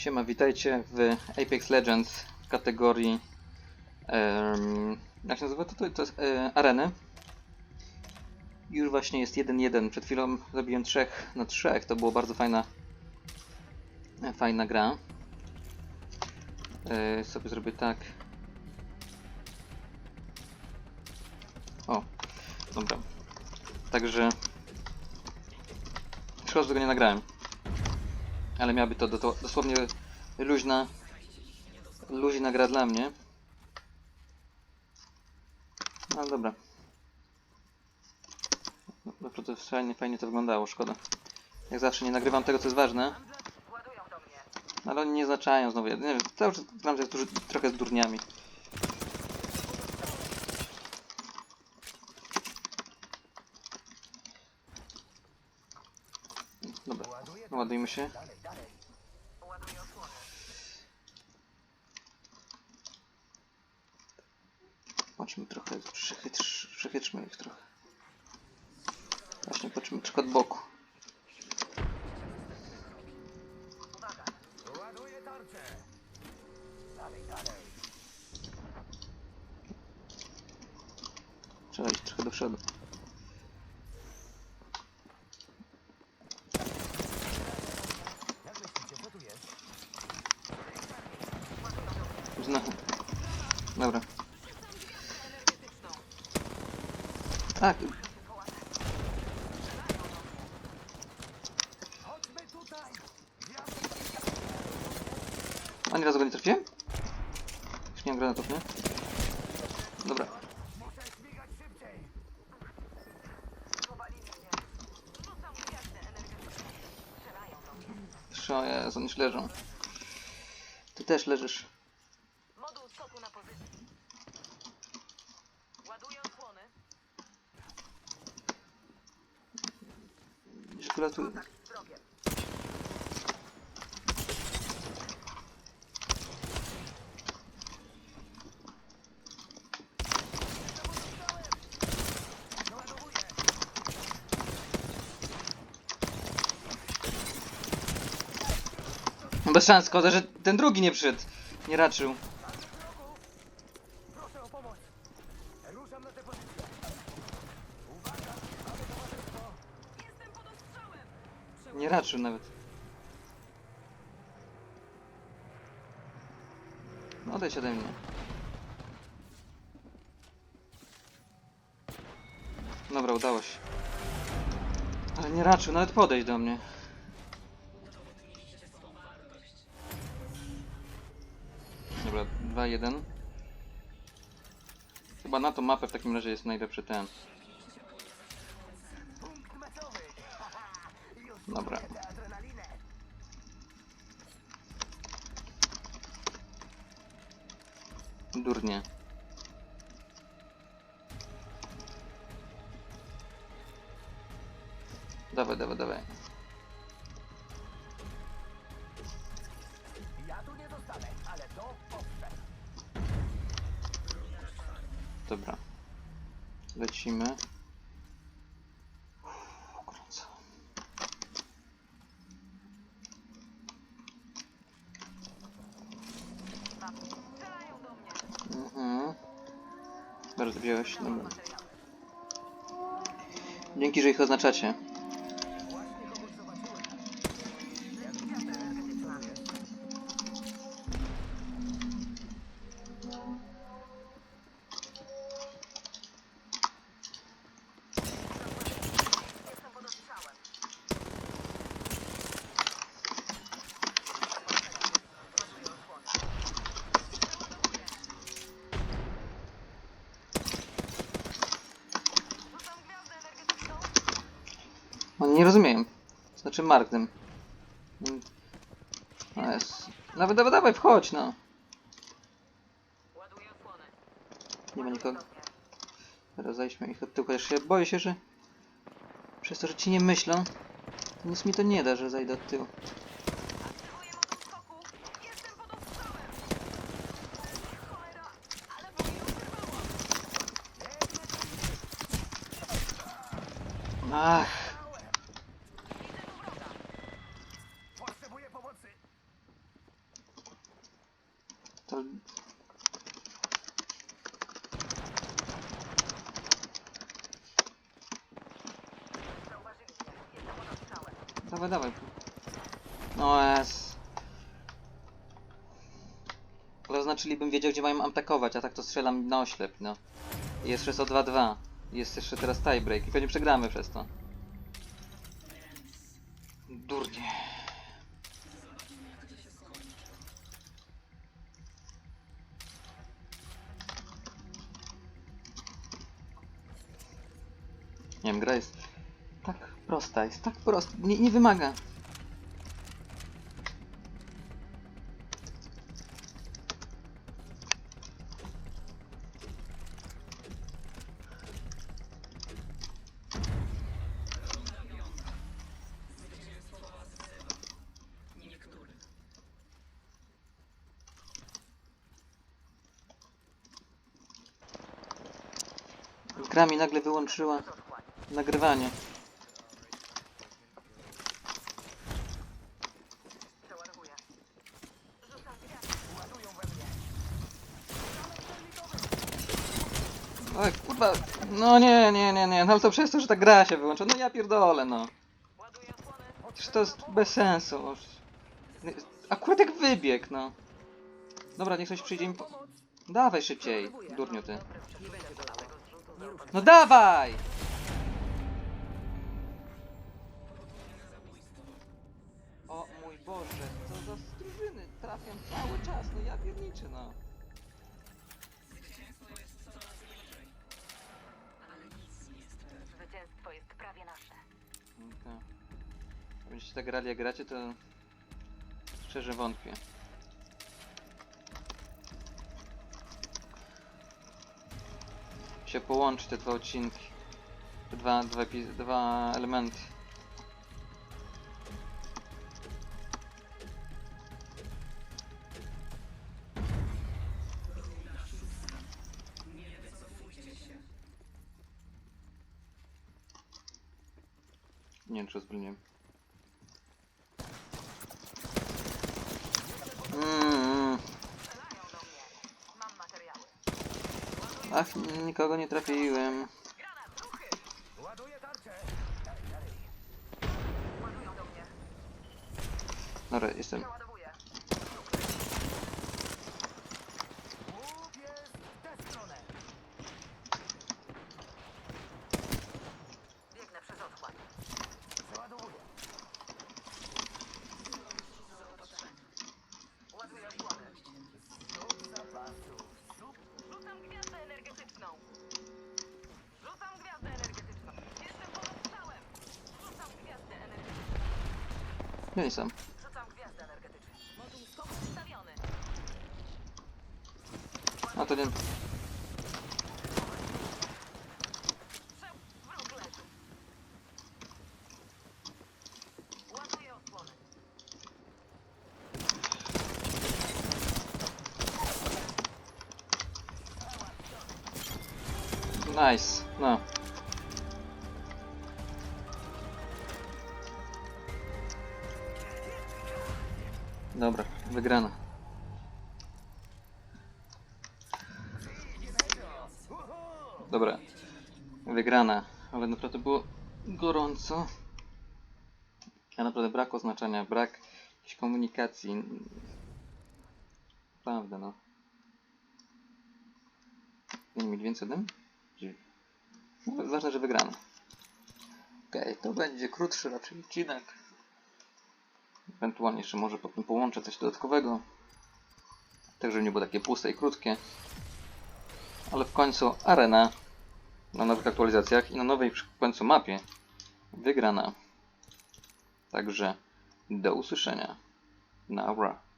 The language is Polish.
Siema, witajcie w Apex Legends kategorii em, jak się nazywa to? To, to jest e, areny. Już właśnie jest 1-1. Przed chwilą zabiłem 3 na 3. To było bardzo fajna fajna gra. E, sobie zrobię tak. O, dobra. Także szkoda, że tego nie nagrałem. Ale miałaby to, do, dosłownie luźna, luźna gra dla mnie. No dobra. No, Naprawdę fajnie, fajnie to wyglądało, szkoda. Jak zawsze nie nagrywam tego, co jest ważne. No, Ale oni nie znaczają znowu. Nie wiem, cały czas gram, duży, trochę z durniami. Dobra, ładujmy się. Chodźmy trochę, przechytrz, przechytrzmy ich trochę. Właśnie patrzmy trochę od boku. Trzeba iść trochę do przodu. Jak myślicie, co tu jest? Znowu. Dobra. Tak, ani razu go nie trafiłem? Już nie mam granatów, nie? Dobra. Jezu, oni leżą. Ty też leżysz. Na pozycji. Ładuję osłony. Z wrogiem. Bez szans, szkoda, że ten drugi nie przyszedł. Nie raczył. Nie raczył nawet. No odejdź ode mnie. Dobra, udało się. Ale nie raczył nawet podejść do mnie. Dobra, 2-1. Chyba na tą mapę w takim razie jest najlepszy ten. Dobra. Durnie. Dawaj, dawaj, dawaj. Dobra. Lecimy. Uff, Gorąco. Strzelają do mnie. Mhm. Dobra. Dzięki, że ich oznaczacie. Znaczy Marknem. No jest. Nawet dawaj, dawaj, wchodź no. Nie ma nikogo. Teraz zajdźmy ich od tyłu, chociaż boję się, że przez to, że ci nie myślą, nic mi to nie da, że zajdę od tyłu. Aktywuję moduł skoku. Jestem pod ostrzałem. Cholera, ale mnie już wyrwała. Ach, Potrzebuję pomocy! To... Zauważyli mnie. Jestem pod ostrzałem. Dawaj, dawaj. No es. Zaznaczyli wiedział, gdzie mają atakować, a tak to strzelam na oślep, no. Jest jeszcze 2-2. Jest jeszcze teraz tiebreak i pewnie przegramy przez to. Durnie. Nie wiem, gra jest tak prosta, jest tak prosta, nie, nie wymaga. Gra mi nagle wyłączyła nagrywanie. Oj, kurwa, no nie, nie, nie, nie, no to przez to, że ta gra się wyłącza, no ja pierdolę, no. Przecież to jest bez sensu. no. Akurat jak wybieg, no. Dobra, niech ktoś przyjdzie mi po... Dawaj szybciej, durniu ty. No dawaj! O mój Boże, co za strużyny, trafiam cały czas, no ja pierniczę, no. Będziecie tak grali jak gracie, to szczerze wątpię. Się połączy te dwa odcinki. Dwa, dwa, dwa elementy. Nie wiem, czy. Mm, Strzelają do mnie. Mam materiały. Ach, nikogo nie trafiłem. Dobra, jestem. Ustawiony. A to nie. Nice. No. Dobra, wygrana. Dobra, wygrana. Ale naprawdę było gorąco. Ja naprawdę brak oznaczenia, brak jakiejś komunikacji. Prawda, no. Nie mieć więcej dym? No, ważne, że wygrano. Okej, to będzie krótszy raczej odcinek. Ewentualnie jeszcze może potem połączę coś dodatkowego. Tak, żeby nie było takie puste i krótkie. Ale w końcu arena na nowych aktualizacjach i na nowej w końcu mapie wygrana. Także do usłyszenia. Nara.